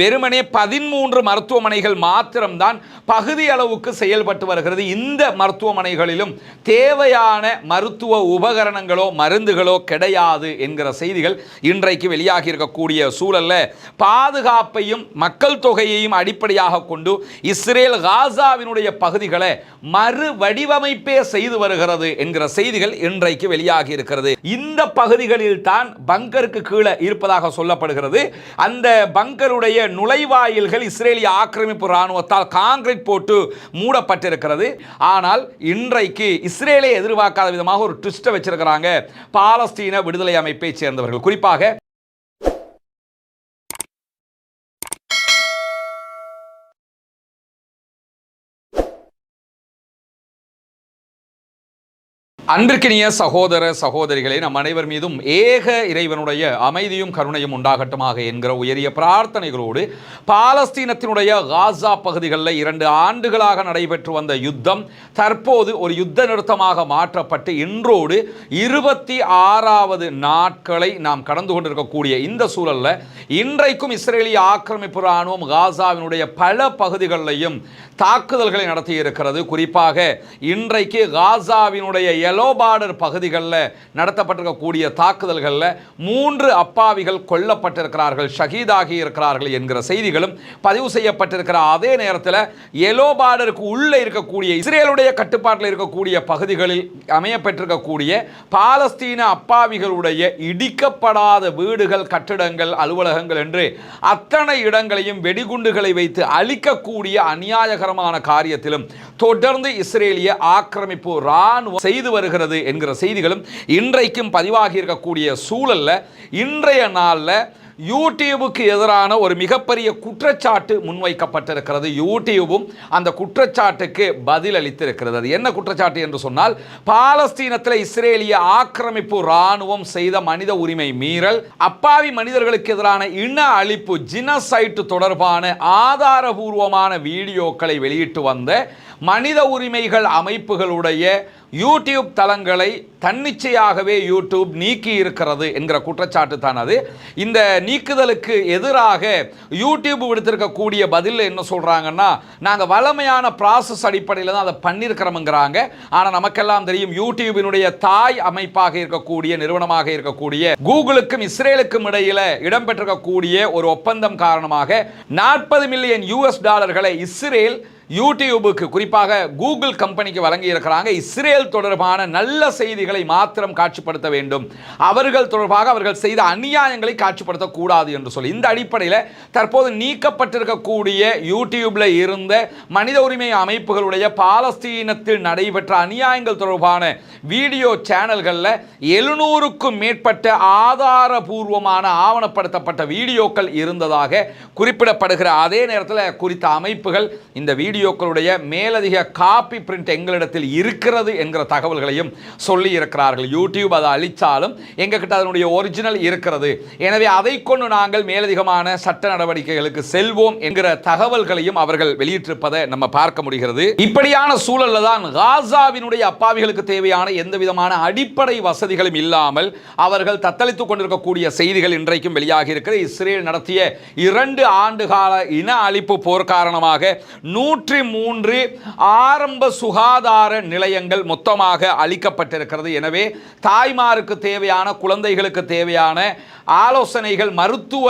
வெறுமனே பதிமூன்று மருத்துவமனைகள் மாத்திரம்தான் பகுதி அளவுக்கு செயல்பட்டு வருகிறது. இந்த மருத்துவமனைகளிலும் தேவையான மருத்துவ உபகரணங்களோ மருந்துகளோ கிடையாது என்கிற செய்திகள் இன்றைக்கு வெளியாகி இருக்கக்கூடிய சூழல்ல பாதுகாப்பையும் மக்கள் தொகையையும் அடிப்படையாக கொண்டு இஸ்ரேல் காசாவினுடைய பகுதிகளை மறு வடிவமைப்பே செய்து வருகிறது என்கிற செய்திகள் இன்றைக்கு வெளியாகி இருக்கிறது. இந்த பகுதிகளில் தான் பங்கருக்கு கீழே இருப்பதாக சொல்லப்படுகிறது. அந்த பங்கருடைய நுழைவாயில்கள் இஸ்ரேலிய ஆக்கிரமிப்பு இராணுவத்தால் காங்கிரீட் போட்டு மூடப்பட்டிருக்கிறது. ஆனால் இன்றைக்கு இஸ்ரேலை எதிர்பார்க்காத விதமாக ஒரு ட்விஸ்ட்டை வச்சிருக்கிறாங்க. பாலஸ்தீன விடுதலை அமைப்பை சேர்ந்தவர்கள். குறிப்பாக அன்பிற்கினிய சகோதர சகோதரிகளே நம் அனைவர் மீதும் ஏக இறைவனுடைய அமைதியும் கருணையும் உண்டாகட்டுமாக என்கிற உயரிய பிரார்த்தனைகளோடு பாலஸ்தீனத்தினுடைய காசா பகுதிகளில் இரண்டு ஆண்டுகளாக நடைபெற்று வந்த யுத்தம் தற்போது ஒரு யுத்த நிறுத்தமாக மாற்றப்பட்டு இன்றோடு இருபத்தி ஆறாவது நாட்களை நாம் கடந்து கொண்டிருக்கக்கூடிய இந்த சூழல்ல இன்றைக்கும் இஸ்ரேலிய ஆக்கிரமிப்பு இராணுவம் காசாவினுடைய பல பகுதிகளிலையும் தாக்குதல்களை நடத்தியிருக்கிறது. குறிப்பாக இன்றைக்கு காசாவினுடைய எலோ பார்டர் பகுதிகளில் நடத்தப்பட்டிருக்கக்கூடிய தாக்குதல்களில் மூன்று அப்பாவிகள் கொல்லப்பட்டிருக்கிறார்கள் ஷஹீதாகி இருக்கிறார்கள் என்கிற செய்திகளும் பதிவு செய்யப்பட்டிருக்கிற அதே நேரத்தில் எலோ பார்டருக்கு உள்ளே இருக்கக்கூடிய இஸ்ரேலுடைய கட்டுப்பாட்டில் இருக்கக்கூடிய பகுதிகளில் அமையப்பட்டிருக்கக்கூடிய பாலஸ்தீன அப்பாவிகளுடைய இடிக்கப்படாத வீடுகள் கட்டிடங்கள் அலுவலகங்கள் என்று அத்தனை இடங்களையும் வெடிகுண்டுகளை வைத்து அழிக்கக்கூடிய அநியாயகரமான காரியத்திலும் தொடர்ந்து இஸ்ரேலிய ஆக்கிரமிப்பு ராணுவம் செய்து வருகிறது என்கிற செய்திகளும் இன்றைக்கும் பதிவாகி இருக்கக்கூடிய சூழலில் இன்றைய நாளில் யூடியூபுக்கு எதிரான ஒரு மிகப்பெரிய குற்றச்சாட்டு முன்வைக்கப்பட்டிருக்கிறது. யூடியூபும் அந்த குற்றச்சாட்டுக்கு பதிலளித்திருக்கிறது. அது என்ன குற்றச்சாட்டு என்று சொன்னால் பாலஸ்தீனத்தில் இஸ்ரேலிய ஆக்கிரமிப்பு ராணுவம் செய்த மனித உரிமை மீறல் அப்பாவி மனிதர்களுக்கு எதிரான இன அழிப்பு ஜினசைட்டு தொடர்பான ஆதாரபூர்வமான வீடியோக்களை வெளியிட்டு வந்த மனித உரிமைகள் அமைப்புகளுடைய யூடியூப் தளங்களை தன்னிச்சையாகவே யூடியூப் நீக்கி இருக்கிறது என்கிற குற்றச்சாட்டு தான் அது. இந்த நீக்குதலுக்கு எதிராக யூடியூப் விடுத்திருக்கக்கூடிய பதிலில் என்ன சொல்கிறாங்கன்னா நாங்கள் வளமையான ப்ராசஸ் அடிப்படையில் தான் அதை பண்ணியிருக்கிறோம்ங்கிறாங்க. ஆனால் நமக்கெல்லாம் தெரியும் யூடியூபினுடைய தாய் அமைப்பாக இருக்கக்கூடிய நிறுவனமாக இருக்கக்கூடிய கூகுளுக்கும் இஸ்ரேலுக்கும் இடையில் இடம்பெற்றிருக்கக்கூடிய ஒரு ஒப்பந்தம் காரணமாக நாற்பது மில்லியன் யூஎஸ் டாலர்களை இஸ்ரேல் யூடியூபுக்கு குறிப்பாக கூகுள் கம்பெனிக்கு வழங்கி இருக்கிறாங்க இஸ்ரேல் தொடர்பான நல்ல செய்திகளை மாத்திரம் காட்சிப்படுத்த வேண்டும். அவர்கள் தொடர்பாக அவர்கள் செய்த அநியாயங்களை காட்சிப்படுத்தக்கூடாது என்று சொல்லி. இந்த அடிப்படையில் தற்போது நீக்கப்பட்டிருக்கக்கூடிய யூடியூப்பில் இருந்த மனித உரிமை அமைப்புகளுடைய பாலஸ்தீனத்தில் நடைபெற்ற அநியாயங்கள் தொடர்பான வீடியோ சேனல்களில் எழுநூறுக்கும் மேற்பட்ட ஆதாரபூர்வமான ஆவணப்படுத்தப்பட்ட வீடியோக்கள் இருந்ததாக குறிப்பிடப்படுகிற அதே நேரத்தில் குறித்த அமைப்புகள் இந்த வீடியோ வீடியோக்களுடைய மேலதிக காப்பி பிரிண்ட் எங்களிடத்தில் இருக்கிறது என்கிற தகவல்களையும் சொல்லி இருக்கிறார்கள் யூடியூப் அதை அழித்தாலும் எங்ககிட்ட அதனுடைய ஒரிஜினல் இருக்கிறது. எனவே அதை கொண்டு நாங்கள் மேலதிகமான சட்ட நடவடிக்கைகளுக்கு செல்வோம் என்கிற தகவல்களையும் அவர்கள் வெளியிட்டிருப்பதை நம்ம பார்க்க முடிகிறது. இப்படியான சூழல்ல தான் காசாவினுடைய அப்பாவிகளுக்கு தேவையான எந்த விதமான அடிப்படை வசதிகளும் இல்லாமல் அவர்கள் தத்தளித்துக் கொண்டிருக்கக்கூடிய செய்திகள் இன்றைக்கும் வெளியாகி இருக்கிறது. இஸ்ரேல் நடத்திய இரண்டு ஆண்டுகால இன அழிப்பு போர் காரணமாக நூற்று நூற்றி மூன்று ஆரம்ப சுகாதார நிலையங்கள் மொத்தமாக அளிக்கப்பட்டிருக்கிறது. எனவே தாய்மாருக்கு தேவையான குழந்தைகளுக்கு தேவையான ஆலோசனைகள் மருத்துவ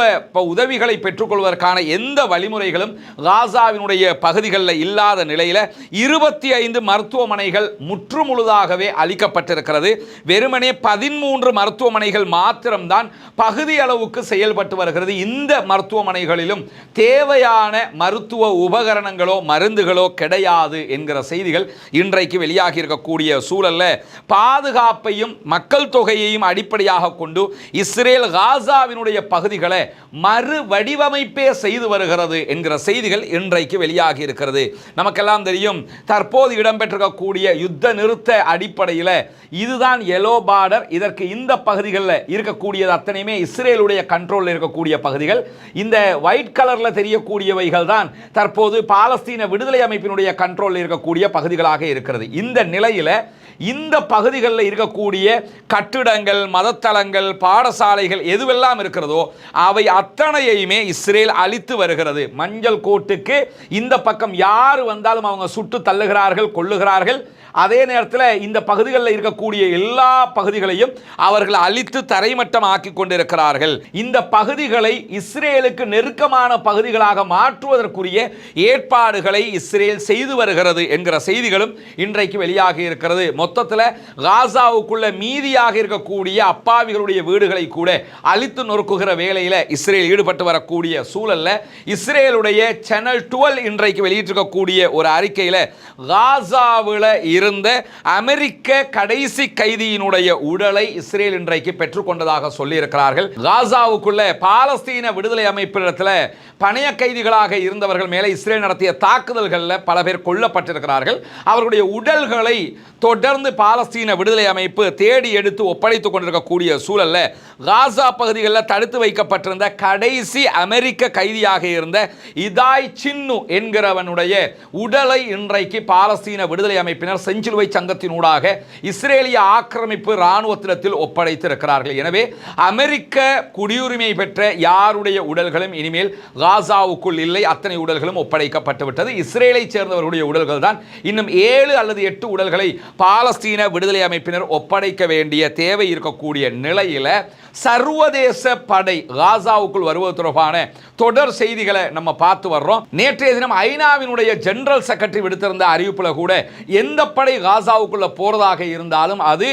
உதவிகளை பெற்றுக்கொள்வதற்கான எந்த வழிமுறைகளும் காசாவினுடைய பகுதிகளில் இல்லாத நிலையில் இருபத்தி ஐந்து மருத்துவமனைகள் முற்றுமுழுதாகவே அளிக்கப்பட்டிருக்கிறது. வெறுமனே பதிமூன்று மருத்துவமனைகள் மாத்திரம்தான் பகுதி அளவுக்கு செயல்பட்டு வருகிறது. இந்த மருத்துவமனைகளிலும் தேவையான மருத்துவ உபகரணங்களோ மரு மருந்துகளோ கிடையாது என்கிற செய்திகள் இன்றைக்கு வெளியாகி இருக்கக்கூடிய சூழலில் பாதுகாப்பையும் மக்கள் தொகையையும் அடிப்படையாக கொண்டு இஸ்ரேல் காசாவினுடைய பகுதிகளை மறு வடிவமைப்பே செய்து வருகிறது என்கிற செய்திகள் இன்றைக்கு வெளியாகி இருக்கிறது நமக்கெல்லாம் தெரியும் தற்போது இடம்பெற்றிருக்கக்கூடிய யுத்த நிறுத்த அடிப்படையில் இதுதான் எலோ பார்டர் இதற்கு இந்த பகுதிகளில் இருக்கக்கூடியது அத்தனையுமே இஸ்ரேலுடைய கண்ட்ரோலில் இருக்கக்கூடிய பகுதிகள். இந்த ஒயிட் கலரில் தெரியக்கூடியவைகள் தான் தற்போது பாலஸ்தீன விடுதலை அமைப்பினுடைய கண்ட்ரோலில் இருக்கக்கூடிய பகுதிகளாக இருக்கிறது. இந்த நிலையில் இந்த பகுதிகளில் இருக்கக்கூடிய கட்டிடங்கள் மதத்தலங்கள் பாடசாலைகள் எதுவெல்லாம் இருக்கிறதோ அவை அத்தனையுமே இஸ்ரேல் அழித்து வருகிறது. மஞ்சள் கோட்டுக்கு இந்த பக்கம் யார் வந்தாலும் அவங்க சுட்டு தள்ளுகிறார்கள் கொள்ளுகிறார்கள் அதே நேரத்தில் இந்த பகுதிகளில் இருக்கக்கூடிய எல்லா பகுதிகளையும் அவர்கள் அழித்து தரைமட்டமாக்கி கொண்டிருக்கிறார்கள். இந்த பகுதிகளை இஸ்ரேலுக்கு நெருக்கமான பகுதிகளாக மாற்றுவதற்குரிய ஏற்பாடுகளை இஸ்ரேல் செய்து வருகிறது என்கிற செய்திகளும் இன்றைக்கு வெளியாகி இருக்கிறது. மொத்தத்தில் காசாவுக்குள்ள மீதியாக இருக்கக்கூடிய அப்பாவிகளுடைய வீடுகளை கூட அழித்து நொறுக்குகிற வேலையில் இஸ்ரேல் ஈடுபட்டு வரக்கூடிய சூழலில் இஸ்ரேலுடைய சேனல் டுவெல் இன்றைக்கு வெளியிட்டிருக்கக்கூடிய ஒரு அறிக்கையில் காசாவில் இருந்த அமெரிக்க கடைசி கைதியினுடைய உடலை இஸ்ரேல் இன்றைக்கு பெற்றுக்கொண்டதாக சொல்லியிருக்கிறார்கள். காசாவுக்குள்ள பாலஸ்தீன விடுதலை அமைப்பிடத்தில் பணைய கைதிகளாக இருந்தவர்கள் மேலே இஸ்ரேல் நடத்திய தாக்க தாக்குதல்களில் பல பேர் கொல்லப்பட்டிருக்கிறார்கள். அவர்களுடைய உடல்களை தொடர்ந்து பாலஸ்தீன விடுதலை அமைப்பு தேடி எடுத்து ஒப்படைத்துக் கொண்டிருக்கக்கூடிய சூழலில் காசா பகுதிகளில் தடுத்து வைக்கப்பட்டிருந்த கடைசி அமெரிக்க கைதியாக இருந்த இதாய் சின்னு என்கிறவனுடைய உடலை இன்றைக்கு பாலஸ்தீன விடுதலை அமைப்பினர் செஞ்சிலுவை சங்கத்தினூடாக இஸ்ரேலிய ஆக்கிரமிப்பு இராணுவத்திடத்தில் ஒப்படைத்திருக்கிறார்கள். எனவே அமெரிக்க குடியுரிமை பெற்ற யாருடைய உடல்களும் இனிமேல் காசாவுக்குள் இல்லை அத்தனை உடல்களும் ஒப்படைக்கப்பட்டு விட்டது இஸ்ரேலை சேர்ந்தவர்களுடைய உடல்கள் தான் இன்னும் ஏழு அல்லது எட்டு உடல்களை பாலஸ்தீன விடுதலை அமைப்பினர் ஒப்படைக்க வேண்டிய தேவை இருக்கக்கூடிய நிலையில் சர்வதேச படை காசாவுக்குள் வருவது தொடர்பான தொடர் செய்திகளை நம்ம பார்த்து வர்றோம். நேற்றைய தினம் ஐநாவினுடைய ஜெனரல் செக்ரட்டரி விடுத்திருந்த அறிவிப்பில் கூட எந்த படை காசாவுக்குள்ள போறதாக இருந்தாலும் அது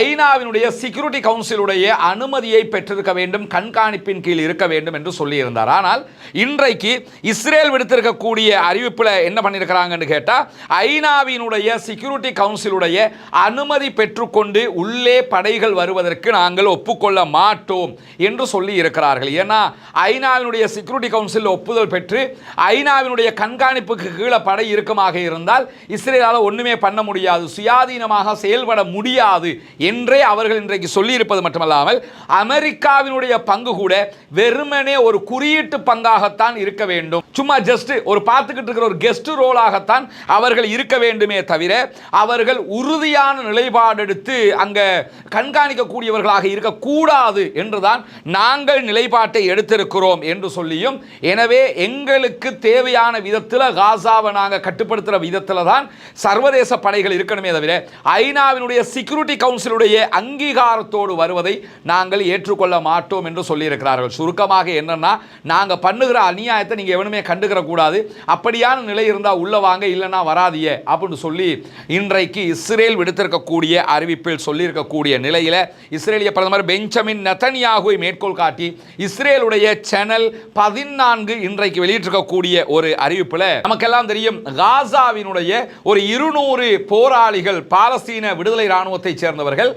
ஐநாவினுடைய செக்யூரிட்டி கவுன்சிலுடைய அனுமதியை பெற்றிருக்க வேண்டும் கண்காணிப்பின் கீழ் இருக்க வேண்டும் என்று சொல்லியிருந்தார். ஆனால் இன்றைக்கு இஸ்ரேல் விடுத்திருக்கக்கூடிய அறிவிப்பில் என்ன பண்ணியிருக்கிறாங்கன்னு கேட்டால் ஐநாவினுடைய செக்யூரிட்டி கவுன்சிலுடைய அனுமதி பெற்றுக்கொண்டு உள்ளே படைகள் வருவதற்கு நாங்கள் ஒப்புக்கொள்ள மாட்டோம் என்று சொல்லி இருக்கிறார்கள். ஏன்னா ஐநாவினுடைய செக்யூரிட்டி கவுன்சில் ஒப்புதல் பெற்று ஐநாவினுடைய கண்காணிப்புக்கு கீழே படை இருக்கமாக இருந்தால் இஸ்ரேலால் ஒன்றுமே பண்ண முடியாது சுயாதீனமாக செயல்பட முடியாது என்றே அவர்கள் இன்றைக்கு சொல்லியிருப்பது மட்டுமல்லாமல் அமெரிக்காவினுடைய பங்கு கூட வெறுமனே ஒரு குறியீட்டு பங்காகத்தான் இருக்க வேண்டும். சும்மா ஜஸ்ட் ஒரு பார்த்துக்கிட்டு இருக்கிற ஒரு கெஸ்ட் ரோலாகத்தான் அவர்கள் இருக்க வேண்டுமே தவிர அவர்கள் உறுதியான நிலைப்பாடு எடுத்து அங்கே கண்காணிக்கக்கூடியவர்களாக இருக்கக்கூடாது என்றுதான் நாங்கள் நிலைப்பாட்டை எடுத்திருக்கிறோம் என்று சொல்லியும் எனவே எங்களுக்கு தேவையான விதத்தில் காசாவை நாங்கள் கட்டுப்படுத்துகிற விதத்தில் தான் சர்வதேச படைகள் இருக்கணுமே தவிர ஐநாவினுடைய செக்யூரிட்டி கவுன்சிலுடைய அங்கீகாரத்தோடு வருவதை நாங்கள் ஏற்றுக்கொள்ள மாட்டோம் என்று சொல்லியிருக்கிறார்கள். சுருக்கமாக என்னன்னா நாங்கள் பண்ணுகிற அநியாயத்தை நீங்கள் எவனுமே கண்டுகிற கூடாது அப்படியான நிலை இருந்தால் உள்ள வாங்க இல்லைன்னா வராதியே அப்படின்னு சொல்லி இன்றைக்கு இஸ்ரேல் விடுத்திருக்கக்கூடிய அறிவிப்பில் சொல்லியிருக்கக்கூடிய நிலையில் இஸ்ரேலிய பிரதமர் பெஞ்சமின் நெத்தனியாகுவை மேற்கோள் காட்டி இஸ்ரேலுடைய சேனல் பதினான்கு இன்றைக்கு வெளியிட்டிருக்கக்கூடிய ஒரு அறிவிப்பில் நமக்கெல்லாம் தெரியும் காசாவினுடைய ஒரு இருநூறு போராளிகள் பாலஸ்தீன விடுதலை இராணுவத்தை சேர்ந்தவர்கள்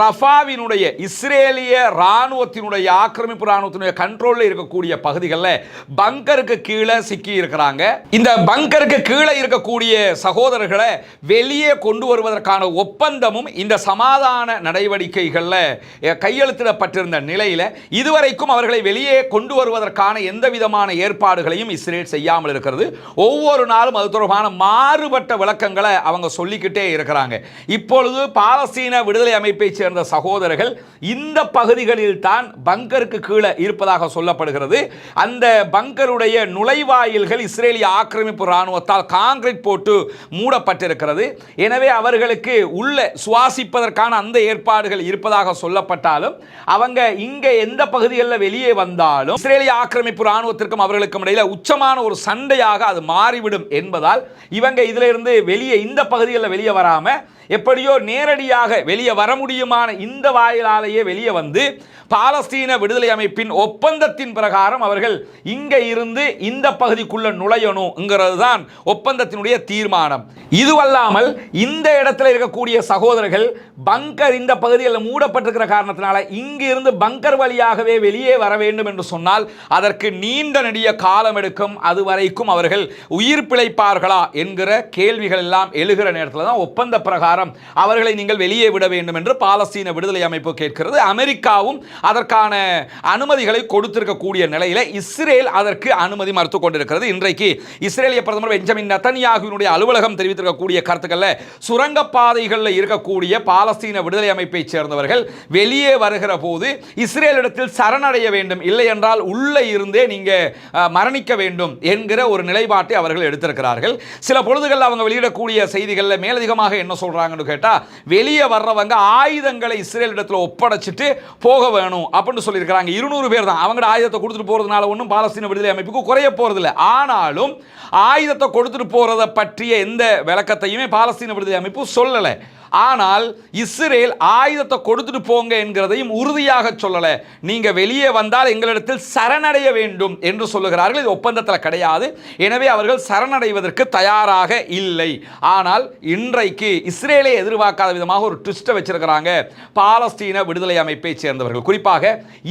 ரஃபாவினுடைய இஸ்ரேலிய இராணுவத்தினுடைய ஆக்கிரமிப்பு இராணுவத்தினுடைய கண்ட்ரோலில் இருக்கக்கூடிய பகுதிகளில் பங்கருக்கு கீழே சிக்கி இருக்கிறாங்க இந்த பங்கருக்கு கீழே இருக்கக்கூடிய சகோதரர்களை வெளியே கொண்டு வருவதற்கான ஒப்பந்தமும் இந்த சமாதான நடவடிக்கைகளில் கையெழுத்திடப்பட்டிருந்த நிலையில் இதுவரைக்கும் அவர்களை வெளியே கொண்டு வருவதற்கான எந்த விதமான ஏற்பாடுகளையும் இஸ்ரேல் செய்யாமல் இருக்கிறது. ஒவ்வொரு நாளும் அது தொடர்பான மாறுபட்ட விளக்கங்களை அவங்க சொல்லிக்கிட்டே இருக்கிறாங்க. இப்பொழுது பாலஸ்தீன விடுதலை அமைப்பை சேர்ந்த சகோதரர்கள் இந்த பகுதிகளில் தான் பங்கருக்கு கீழே இருப்பதாக சொல்லப்படுகிறது. அந்த பங்கருடைய நுழைவாயில்கள் இஸ்ரேலிய ஆக்கிரமிப்பு இராணுவத்தால் காங்கிரீட் போட்டு மூடப்பட்டிருக்கிறது. எனவே அவர்களுக்கு உள்ள சுவாசிப்பதற்கான அந்த ஏற்பாடுகள் இருப்பதாக சொல்லப்பட்டாலும் அவங்க இங்க எந்த பகுதிகளில் வெளியே வந்தாலும் இஸ்ரேலிய ஆக்கிரமிப்பு இராணுவத்திற்கும் அவர்களுக்கும் இடையில உச்சமான ஒரு சண்டையாக அது மாறிவிடும் என்பதால் இவங்க இதிலிருந்து வெளியே இந்த பகுதிகளில் வெளியே வராமல் எப்படியோ நேரடியாக வெளியே வர முடியுமான இந்த வாயிலாலேயே வெளியே வந்து பாலஸ்தீன விடுதலை அமைப்பின் ஒப்பந்தத்தின் பிரகாரம் அவர்கள் இங்கே இருந்து இந்த பகுதிக்குள்ள நுழையணுங்கிறது தான் ஒப்பந்தத்தினுடைய தீர்மானம். இதுவல்லாமல் இந்த இடத்துல இருக்கக்கூடிய சகோதரர்கள் பங்கர் இந்த பகுதியில் மூடப்பட்டிருக்கிற காரணத்தினால இங்கிருந்து பங்கர் வழியாகவே வெளியே வர வேண்டும் என்று சொன்னால் அதற்கு நீண்ட நெடிய காலம் எடுக்கும். அது வரைக்கும் அவர்கள் உயிர் பிழைப்பார்களா என்கிற கேள்விகள் எல்லாம் எழுகிற நேரத்தில் தான் ஒப்பந்த பிரகாரம் அவர்களை நீங்கள் வெளியே விட வேண்டும் என்று பாலஸ்தீன விடுதலை அமைப்பு கேட்கிறது. அமெரிக்காவும் அதற்கான அனுமதிகளை கொடுத்திருக்கக்கூடிய நிலையில் இஸ்ரேல் அதற்கு அனுமதி மறுத்து கொண்டிருக்கிறது. இன்றைக்கு இஸ்ரேலிய பிரதமர் பெஞ்சமின் நத்தனியாகுவினுடைய அலுவலகம் தெரிவித்திருக்கக்கூடிய கருத்துக்களில் சுரங்கப்பாதைகளில் இருக்கக்கூடிய பாலஸ்தீன விடுதலை அமைப்பை சேர்ந்தவர்கள் வெளியே வருகிற போது இஸ்ரேலிடத்தில் சரணடைய வேண்டும். இல்லை என்றால் உள்ளே இருந்தே நீங்க மரணிக்க வேண்டும் என்கிற ஒரு நிலைப்பாட்டை அவர்கள் எடுத்திருக்கிறார்கள். சில பொழுதுகளில் அவங்க வெளியிடக்கூடிய செய்திகளில் மேலதிகமாக என்ன வராங்கன்னு கேட்டால் வெளியே வர்றவங்க ஆயுதங்களை இஸ்ரேல் இடத்துல ஒப்படைச்சிட்டு போக வேணும் அப்படின்னு சொல்லியிருக்கிறாங்க. இருநூறு பேர் தான். அவங்களோட ஆயுதத்தை கொடுத்துட்டு போறதுனால ஒன்றும் பாலஸ்தீன விடுதலை அமைப்புக்கு குறைய போகிறதில்ல ஆனாலும் ஆயுதத்தை கொடுத்துட்டு போறதை பற்றிய எந்த விளக்கத்தையுமே பாலஸ்தீன விடுதலை அமைப்பு சொல்லலை. ஆனால் இஸ்ரேல் ஆயுதத்தை கொடுத்துட்டு போங்க என்கிறதையும் உறுதியாக சொல்லலை. நீங்க வெளியே வந்தால் எங்களிடத்தில் சரணடைய வேண்டும் என்று சொல்லுகிறார்கள். இது ஒப்பந்தத்தில் கிடையாது. எனவே அவர்கள் சரணடைவதற்கு தயாராக இல்லை. ஆனால் இன்றைக்கு இஸ்ரேலை எதிர்பார்க்காத விதமாக ஒரு ட்விஸ்ட்டை வச்சிருக்கிறாங்க. பாலஸ்தீன விடுதலை அமைப்பை சேர்ந்தவர்கள். குறிப்பாக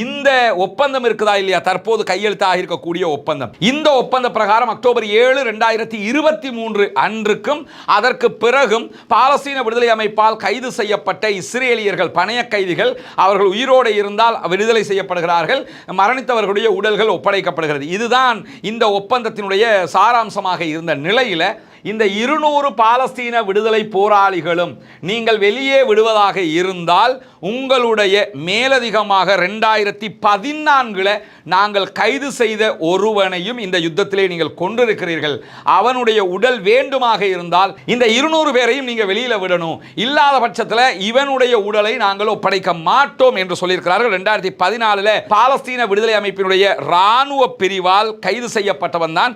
இந்த ஒப்பந்தம் இருக்குதா இல்லையா? தற்போது கையெழுத்தாக இருக்கக்கூடிய ஒப்பந்தம். இந்த ஒப்பந்த பிரகாரம் அக்டோபர் ஏழு ரெண்டாயிரத்தி இருபத்தி மூன்று அன்றுக்கும் அதற்கு பிறகும் பாலஸ்தீன விடுதலை அமைப்பு அமைப்பால் கைது செய்யப்பட்ட இஸ்ரேலியர்கள் பணைய கைதிகள் அவர்கள் உயிரோடு இருந்தால் விடுதலை செய்யப்படுகிறார்கள். மரணித்தவர்களுடைய உடல்கள் ஒப்படைக்கப்படுகிறது. இதுதான் இந்த ஒப்பந்தத்தினுடைய சாராம்சமாக இருந்த நிலையில் இந்த இருநூறு பாலஸ்தீன விடுதலை போராளிகளும் நீங்கள் வெளியே விடுவதாக இருந்தால் உங்களுடைய மேலதிகமாக ரெண்டாயிரத்தி பதினான்கில் நாங்கள் கைது செய்த ஒருவனையும் இந்த யுத்தத்திலே நீங்கள் கொண்டிருக்கிறீர்கள் அவனுடைய உடல் வேண்டுமாக இருந்தால் இந்த இருநூறு பேரையும் நீங்கள் வெளியில் விடணும். இல்லாத பட்சத்தில் இவனுடைய உடலை நாங்கள் ஒப்படைக்க மாட்டோம் என்று சொல்லியிருக்கிறார்கள். ரெண்டாயிரத்தி பதினாலில் பாலஸ்தீன விடுதலை அமைப்பினுடைய இராணுவ பிரிவால் கைது செய்யப்பட்டவன் தான்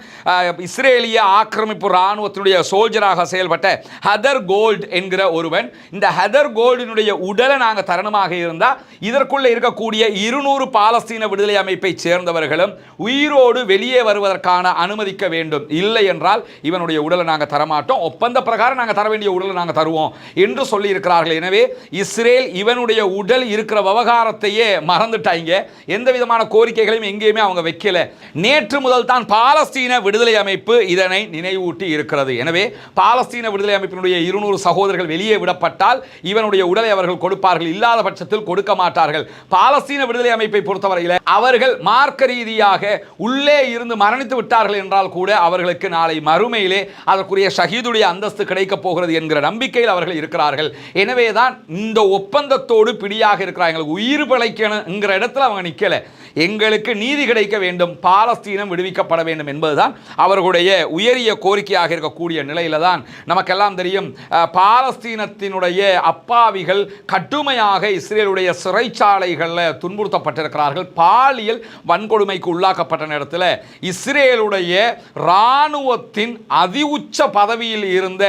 இஸ்ரேலிய ஆக்கிரமிப்பு ராணுவத்தினுடைய சோல்ஜராக செயல்பட்ட ஹதர் கோல்ட் என்கிற ஒருவன் இந்த ஹதர் கோல்டினுடைய உடலை நாங்கள் தருணமாக இருந்தால் இதற்குள்ளே இருக்கக்கூடிய இருநூறு பாலஸ்தீன விடுதலை அமைப்பை சேர்ந்தவர்களும் உயிரோடு வெளியே வருவதற்கான அனுமதிக்க வேண்டும். இல்லை என்றால் இவனுடைய உடலை நாங்கள் தரமாட்டோம். ஒப்பந்த பிரகாரம் நாங்கள் தர வேண்டிய உடலை நாங்கள் தருவோம் என்று சொல்லியிருக்கிறார்கள். எனவே இஸ்ரேல் இவனுடைய உடல் இருக்கிற விவகாரத்தையே மறந்துட்டாங்க. எந்த விதமான கோரிக்கைகளையும் எங்கேயுமே அவங்க வைக்கல. நேற்று முதல் தான் பாலஸ்தீன விடுதலை அமைப்பு இதனை நினைவூட்டி இருக்கிறது. எனவே பாலஸ்தீன விடுதலை அமைப்பினுடைய இருநூறு சகோதரர்கள் வெளியே விடப்பட்டால் இவனுடைய உடலை அவர்கள் கொடுப்பார்கள். இல்லாத பட்சத்தில் கொடுக்க மாட்டார்கள். பாலஸ்தீன விடுதலை அமைப்பை பொறுத்தவரையில் அவர்கள் மார்க்க ரீதியாக உள்ளே இருந்து மரணித்து விட்டார்கள் என்றால் கூட அவர்களுக்கு நாளை மறுமையிலே அதற்குரிய ஷஹீதுடைய அந்தஸ்து கிடைக்கப் போகிறது என்கிற நம்பிக்கையில் அவர்கள் இருக்கிறார்கள். எனவே தான் இந்த ஒப்பந்தத்தோடு பிடியாக இருக்கிறாங்க எங்களுக்கு உயிர் பிழைக்கணுங்கிற இடத்துல அவங்க நிற்கல எங்களுக்கு நீதி கிடைக்க வேண்டும். பாலஸ்தீனம் விடுவிக்கப்பட வேண்டும் என்பதுதான் அவர்களுடைய உயரிய கோரிக்கையாக இருக்கக்கூடிய நிலையில தான் நமக்கெல்லாம் தெரியும் பாலஸ்தீனத்தினுடைய அப்பாவிகள் கடுமையாக இஸ்ரேலுடைய சிறைச்சாலைகளில் துன்புறுத்தப்பட்டிருக்கிறார்கள். பாலியல் வன்கொடுமைக்கு உள்ளாக்கப்பட்ட நேரத்தில் இஸ்ரேலுடைய இராணுவத்தின் அதி உச்ச பதவியில் இருந்த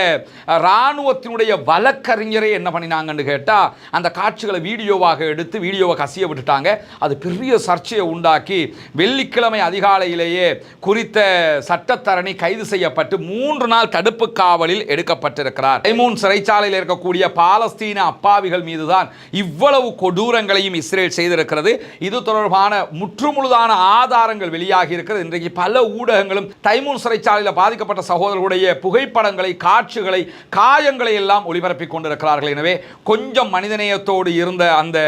இராணுவத்தினுடைய வழக்கறிஞரை என்ன பண்ணினாங்கன்னு கேட்டால் அந்த காட்சிகளை வீடியோவாக எடுத்து வீடியோவை கசிய விட்டுட்டாங்க. அது பெரிய சர்ச்சையை உண்டாக்கி வெள்ளிக்கிழமை அதிகாலையிலேயே குறித்த சட்டத்தரணி கைது செய்யப்பட்டு மூன்று நாள் தடுப்பு காவலில் எடுக்கப்பட்டிருக்கிறார். ஐமூன் சிறைச்சாலையில் இருக்கக்கூடிய பாலஸ்தீன அப்பாவிகள் மீதுதான் இவ்வளவு கொடூரங்களையும் இஸ்ரேல் செய்திருக்கிறது. இது தொடர்பான முற்றுமுழுதான ஆதாரங்கள் வெளியாகி இருக்கிறது இன்றைக்கு பல ஊடகங்களும் தைமூன் சிறைச்சாலையில் பாதிக்கப்பட்ட சகோதரர்களுடைய புகைப்படங்களை காட்சிகளை காயங்களை எல்லாம் ஒளிபரப்பிக் கொண்டிருக்கிறார்கள். எனவே கொஞ்சம் மனிதநேயத்தோடு இருந்த அந்த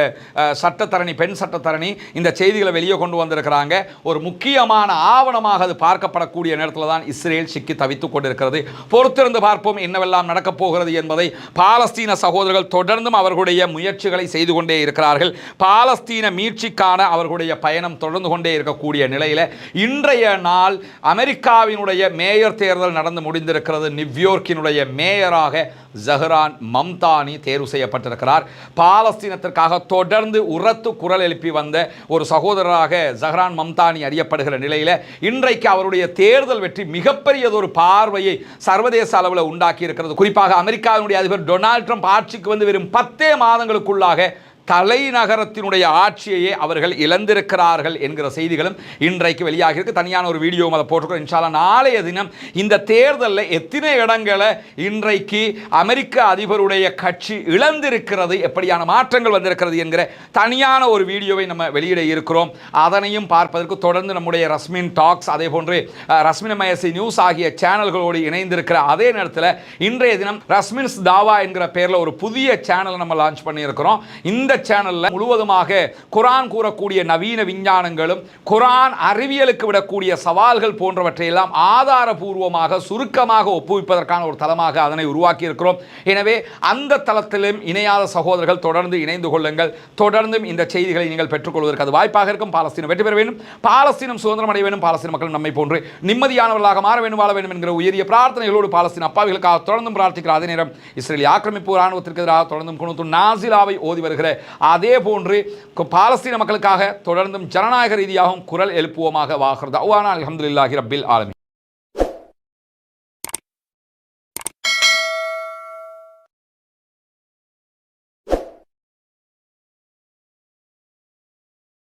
சட்டத்தரணி பெண் சட்டத்தரணி இந்த செய்திகளை வெளியே கொண்டு வந்திருக்கிறாங்க. ஒரு முக்கியமான ஆவணமாக அது பார்க்கப்படக்கூடிய நேரத்தில் தான் இஸ்ரேல் சிக்கி தவித்துக் கொண்டிருக்கிறது. பொறுத்திருந்து பார்ப்போம் என்னவெல்லாம் நடக்கப் போகிறது என்பதை. பாலஸ்தீன சகோதரர்கள் தொடர்ந்தும் அவர்களுடைய முயற்சிகளை செய்து கொண்டே இருக்கிறார்கள். பாலஸ்தீன மீட்சிக்கான அவர்களுடைய பயணம் தொடர்ந்து கொண்டே இருக்கக்கூடிய நிலையில் இன்றைய நாள் அமெரிக்காவினுடைய மேயர் தேர்தல் நடந்து முடிந்திருக்கிறது. நியூயோர்க்கினுடைய மேயராக ஜஹ்ரான் மம்தானி தேர்வு செய்யப்பட்டிருக்கிறார். பாலஸ்தீனத்திற்காக தொடர்ந்து உரத்து குரல் எழுப்பி வந்த ஒரு சகோதரராக ஜஹ்ரான் மம்தானி அறியப்படுகிற நிலையில் இன்றைக்கு அவருடைய தேர்தல் வெற்றி மிகப்பெரியதொரு பார்வையை சர்வதேச அளவில் உண்டாக்கி இருக்கிறது குறிப்பாக அமெரிக்காவினுடைய அதிபர் டொனால்ட் ட்ரம்ப் ஆட்சிக்கு வந்து வெறும் பத்தே மாதங்களுக்குள்ளாக தலைநகரத்தினுடைய ஆட்சியையே அவர்கள் இழந்திருக்கிறார்கள் என்கிற செய்திகளும் இன்றைக்கு வெளியாக இருக்கு. தனியான ஒரு வீடியோ அதை போட்டிருக்கோம் இன்ஷால்லா நாளைய தினம் இந்த தேர்தலில் எத்தனை இடங்களை இன்றைக்கு அமெரிக்க அதிபருடைய கட்சி இழந்திருக்கிறது எப்படியான மாற்றங்கள் வந்திருக்கிறது என்கிற தனியான ஒரு வீடியோவை நம்ம வெளியிட இருக்கிறோம். அதனையும் பார்ப்பதற்கு தொடர்ந்து நம்முடைய ரஸ்மின் டாக்ஸ் அதே போன்று ரஸ்மின் மயசி நியூஸ் ஆகிய சேனல்களோடு இணைந்திருக்கிற அதே நேரத்தில் இன்றைய தினம் ரஸ்மின்ஸ் தாவா என்கிற பேரில் ஒரு புதிய சேனலை நம்ம லான்ச் பண்ணியிருக்கிறோம். இந்த இந்த முழுவதுமாக குரான் கூறக்கூடிய நவீன விஞ்ஞானங்களும் குரான் அறிவியலுக்கு விடக்கூடிய சவால்கள் போன்றவற்றை எல்லாம் ஆதாரபூர்வமாக சுருக்கமாக ஒப்புவிப்பதற்கான ஒரு தளமாக அதனை உருவாக்கி இருக்கிறோம் எனவே அந்த தளத்திலும் இணையாத சகோதரர்கள் தொடர்ந்து இணைந்து கொள்ளுங்கள். தொடர்ந்தும் இந்த செய்திகளை நீங்கள் பெற்றுக்கொள்வதற்கு அது வாய்ப்பாக இருக்கும். பாலஸ்தீனம் வெற்றி பெற வேண்டும். பாலஸ்தீனம் சுதந்திரம் அடைய வேண்டும். பாலஸ்தீன மக்கள் நம்மை போன்று நிம்மதியானவர்களாக மாற வேண்டும் வாழ வேண்டும் என்கிற உயரிய பிரார்த்தனைகளோடு பாலஸ்தீன் அப்பாவிகளுக்காக தொடர்ந்தும் பிரார்த்திக்கிற அதே நேரம் இஸ்ரேல் ஆக்கிரமிப்பு ராணுவத்திற்கு எதிராக தொடர்ந்தும் குணத்து நாசிலாவை ஓதி வருகிற அதே போன்று பாலஸ்தீன மக்களுக்காக தொடர்ந்தும் ஜனநாயக ரீதியாகவும் குரல் எழுப்புவோமாக வாகிறது அவ்வானால் அலமதுல்லாஹி ரபில் ஆலமி